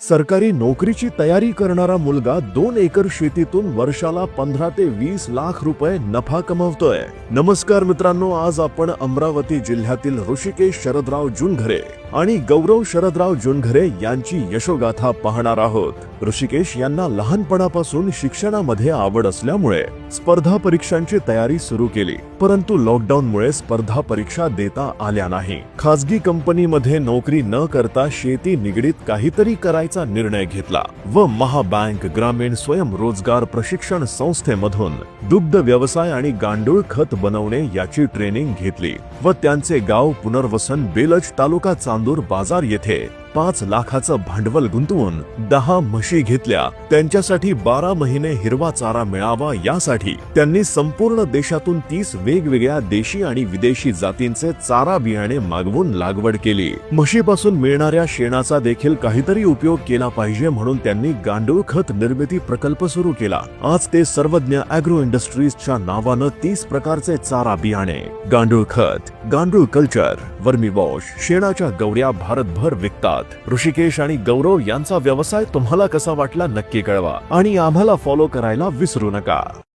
सरकारी नोकरीची तयारी करणारा मुलगा दोन एकर शेतीतून वर्षाला पंधरा ते वीस लाख रुपये नफा कमवतोय. नमस्कार मित्रांनो आज आपण अमरावती जिल्ह्यातील ऋषिकेश शरदराव जुनघरे आणि गौरव शरदराव जुनघरे यांची यशोगाथा पाहणार आहोत. ऋषिकेश यांना लहानपणापासून शिक्षणामध्ये आवड असल्यामुळे स्पर्धा परीक्षांची तयारी सुरू केली. परंतु लॉकडाऊनमुळे स्पर्धा परीक्षा देता आल्या नाही. खासगी कंपनीमध्ये नोकरी न करता शेती निगडीत काहीतरी करायचा निर्णय घेतला व महाबँक ग्रामीण स्वयंरोजगार प्रशिक्षण संस्थेमधून दुग्ध व्यवसाय आणि गांडूळ खत बनवणे याची ट्रेनिंग घेतली व त्यांचे गाव पुनर्वसन बेलज तालुका चांदूर बाजार येथे पाच लाखाचं भांडवल गुंतवून दहा म्हशी घेतल्या. त्यांच्यासाठी बारा महिने हिरवा चारा मिळावा यासाठी त्यांनी संपूर्ण देशातून तीस वेगवेगळ्या देशी आणि विदेशी जातींचे चारा बियाणे मागवून लागवड केली. म्हशीपासून मिळणाऱ्या शेणाचा देखील काहीतरी उपयोग केला पाहिजे म्हणून त्यांनी गांडूळ खत निर्मिती प्रकल्प सुरू केला. आज ते सर्वज्ञ अॅग्रो इंडस्ट्रीजच्या नावानं तीस प्रकारचे चारा बियाणे गांडूळ खत गांडूळ कल्चर वर्मी वॉश शेणाच्या गवऱ्या भारतभर विकतात. ऋषिकेश आणि गौरव यांचा व्यवसाय तुम्हाला कसा वाटला नक्की कळवा. आणि आम्हाला फॉलो करायला विसरू नका.